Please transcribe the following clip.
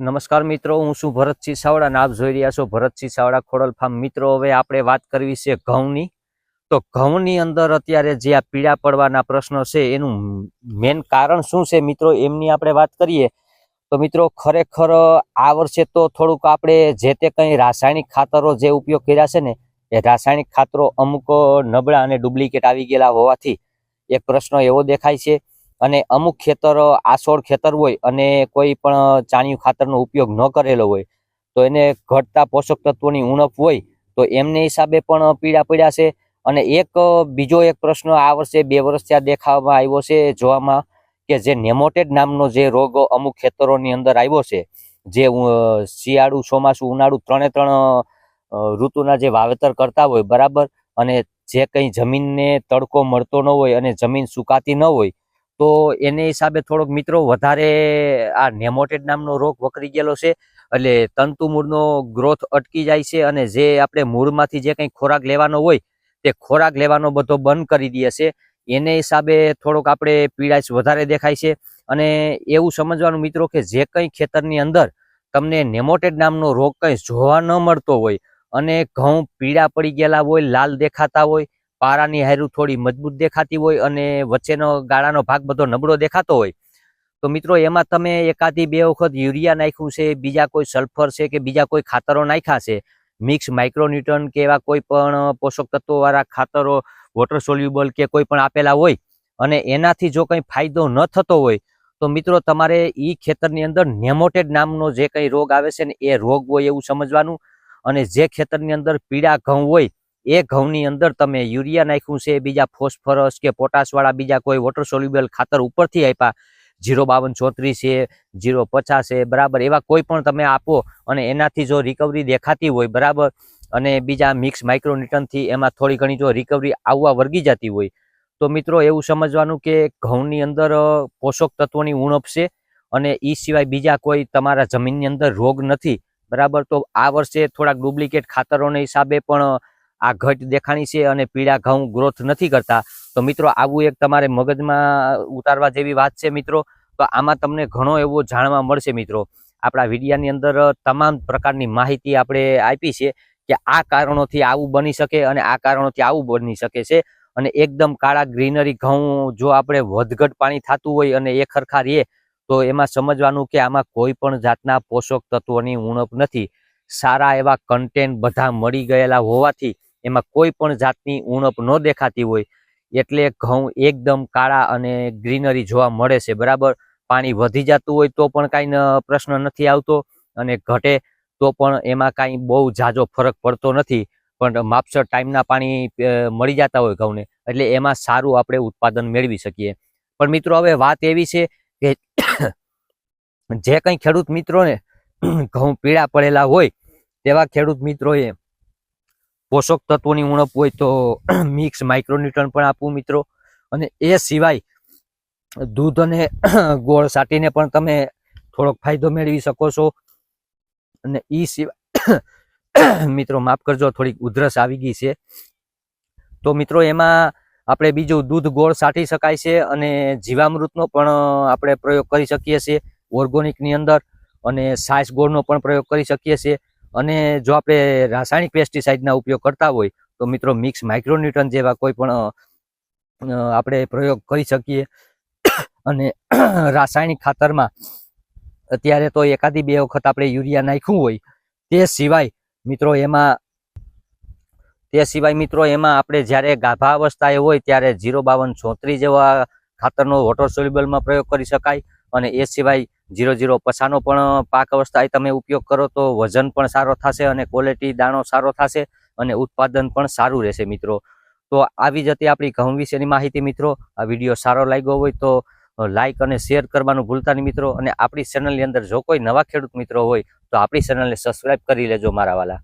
નમસ્કાર મિત્રો, હું છું ભરતસિંહ સાવડા અને આપ જોઈ રહ્યા છો ભરતસિંહ સાવડા ખોડલ ફાર્મ. મિત્રો, હવે આપણે વાત કરવી છે ઘઉંની. તો ઘઉંની અંદર અત્યારે જે આ પીળા પડવાના પ્રશ્નો છે, એનું મેન કારણ શું છે મિત્રો, એમની આપણે વાત કરીએ. તો મિત્રો, ખરેખર આ વર્ષે તો થોડુંક આપણે જે તે કંઈ રાસાયણિક ખાતરો જે ઉપયોગ કર્યા છે ને, એ રાસાયણિક ખાતરો અમુક નબળા અને ડુપ્લિકેટ આવી ગયેલા હોવાથી એક પ્રશ્ન એવો દેખાય છે અને અમુક ખેતર આસોળ ખેતર હોય અને કોઈ પણ ચાણિયું ખાતરનો ઉપયોગ ન કરેલો હોય, તો એને ઘટતા પોષક તત્વોની ઉણપ હોય, તો એમને હિસાબે પણ પીડા પડ્યા છે. અને એક, બીજો એક પ્રશ્ન આ વર્ષે, બે વર્ષ ત્યાં દેખાવામાં આવ્યો છે, જોવામાં કે જે નેમોટેડ નામનો જે રોગ અમુક ખેતરોની અંદર આવ્યો છે, જે શિયાળુ, ચોમાસું, ઉનાળુ ત્રણે ત્રણ ઋતુના જે વાવેતર કરતા હોય, બરાબર? અને જે કંઈ જમીનને તડકો મળતો ન હોય અને જમીન સુકાતી ન હોય તો એને હિસાબે થોડોક મિત્રો વધારે આ નેમોટેડ નામનો રોગ વકરી ગયેલો છે. એટલે તંતુ મૂળનો ગ્રોથ અટકી જાય છે અને જે આપણે મૂળમાંથી જે કંઈ ખોરાક લેવાનો હોય તે ખોરાક લેવાનો બધો બંધ કરી દે છે. એને હિસાબે થોડોક આપણે પીડાશ વધારે દેખાય છે. અને એવું સમજવાનું મિત્રો કે જે કંઈ ખેતરની અંદર તમને નેમોટેડ નામનો રોગ કંઈ જોવા ન મળતો હોય અને ઘઉં પીળા પડી ગયેલા હોય, લાલ દેખાતા હોય પારાની હારું થોડી મજબૂત દેખાતી હોય અને વચ્ચેનો ગાળાનો ભાગ બધો નબળો દેખાતો હોય. તો મિત્રો, એમાં તમે એકાદી બે વખત યુરિયા નાખ્યું છે, બીજા કોઈ સલ્ફર છે કે બીજા કોઈ ખાતરો નાખ્યા છે? મિક્સ માઇક્રોન્યુટન કે એવા કોઈ પણ પોષક તત્વોવાળા ખાતરો, વોટર સોલ્યુબલ કે કોઈ પણ આપેલા હોય? અને એનાથી જો કંઈ ફાયદો ન થતો હોય, તો મિત્રો તમારે એ ખેતરની અંદર નેમોટેડ નામનો જે કંઈ રોગ આવે છે ને, એ રોગ હોય એવું સમજવાનું. અને જે ખેતરની અંદર પીળા ઘઉં હોય એ ઘઉંની અંદર તમે યુરિયા નાખ્યું છે, બીજા ફોસ્ફરસ કે પોટાસવાળા બીજા કોઈ વોટર સોલ્યુબલ ખાતર ઉપરથી આપ્યા, જીરો બાવન ચોત્રીસ છે, જીરો પચાસ છે, બરાબર, એવા કોઈ પણ તમે આપો અને એનાથી જો રિકવરી દેખાતી હોય, બરાબર, અને બીજા મિક્સ માઇક્રોન્યુટનથી એમાં થોડી ઘણી જો રિકવરી આવવા વર્ગી જતી હોય, તો મિત્રો એવું સમજવાનું કે ઘઉંની અંદર પોષક તત્વોની ઉણપ છે અને એ સિવાય બીજા કોઈ તમારા જમીનની અંદર રોગ નથી, બરાબર, તો આ વર્ષે થોડાક ડુપ્લિકેટ ખાતરોના હિસાબે પણ આ ઘટ દેખાણી છે અને પીળા ઘઉં ગ્રોથ નથી કરતા. તો મિત્રો, આવું એક તમારે મગજમાં ઉતારવા જેવી વાત છે મિત્રો. તો આમાં તમને ઘણો એવો જાણવા મળશે મિત્રો. આપણા વિડીયાની અંદર તમામ પ્રકારની માહિતી આપણે આપી છે કે આ કારણોથી આવું બની શકે અને આ કારણોથી આવું બની શકે છે. અને એકદમ કાળા ગ્રીનરી ઘઉં જો આપણે વધઘટ પાણી થતું હોય અને એ ખરખા રહીએ તો એમાં સમજવાનું કે આમાં કોઈ પણ જાતના પોષક તત્વોની ઉણપ નથી. સારા એવા કન્ટેન્ટ બધા મળી ગયેલા હોવાથી એમાં કોઈ પણ જાતની ઉણપ ન દેખાતી હોય, એટલે ઘઉં એકદમ કાળા અને ગ્રીનરી જોવા મળે છે, બરાબર? પાણી વધી જતું હોય તો પણ કાંઈ પ્રશ્ન નથી આવતો, અને ઘટે તો પણ એમાં કાંઈ બહુ ઝાઝો ફરક પડતો નથી, પણ માપસર ટાઈમના પાણી મળી જતા હોય ઘઉંને, એટલે એમાં સારું આપણે ઉત્પાદન મેળવી શકીએ. પણ મિત્રો, હવે વાત એવી છે કે જે કંઈ ખેડૂત મિત્રોને ઘઉં પીળા પડેલા હોય, તેવા ખેડૂત મિત્રોએ પોષક તત્વોની ઉણપ હોય તો મિક્સ માઇક્રોન્યુટ્રન પણ આપવું મિત્રો. અને એ સિવાય દૂધ અને ગોળ સાટીને પણ તમે થોડોક ફાયદો મેળવી શકો છો. અને એ સિવાય મિત્રો માફ કરજો, થોડીક ઉધરસ આવી ગઈ છે. તો મિત્રો એમાં આપણે બીજું દૂધ, ગોળ સાટી શકાય છે અને જીવામૃતનો પણ આપણે પ્રયોગ કરી શકીએ છીએ, ઓર્ગોનિકની અંદર. અને સાસ ગોળનો પણ પ્રયોગ કરી શકીએ છીએ. અને જો આપણે રાસાયણિક પેસ્ટિસાઇડના ઉપયોગ કરતા હોય, તો મિત્રો મિક્સ માઇક્રોન્યુટન જેવા કોઈ પણ આપણે પ્રયોગ કરી શકીએ. અને રાસાયણિક ખાતરમાં અત્યારે તો એકાદી બે વખત આપણે યુરિયા નાખ્યું હોય, તે સિવાય મિત્રો એમાં, તે સિવાય મિત્રો એમાં આપણે જ્યારે ગાભા અવસ્થાએ હોય ત્યારે ઝીરો બાવન ચોત્રીસ જેવા ખાતરનો વોટર સોલ્યુબલમાં પ્રયોગ કરી શકાય. અને એ સિવાય જીરો જીરો પછાનો પણ પાક અવસ્થા તમે ઉપયોગ કરો તો વજન પણ સારો થશે અને ક્વોલિટી દાણો સારો થશે અને ઉત્પાદન પણ સારું રહેશે મિત્રો. તો આવી જતી આપણી ઘઉં વિશેની માહિતી મિત્રો. આ વીડિયો સારો લાગ્યો હોય તો લાઈક અને શેર કરવાનું ભૂલતા નહીં મિત્રો. અને આપણી ચેનલની અંદર જો કોઈ નવા ખેડૂત મિત્રો હોય તો આપણી ચેનલને સબસ્ક્રાઇબ કરી લેજો મારા વાલા.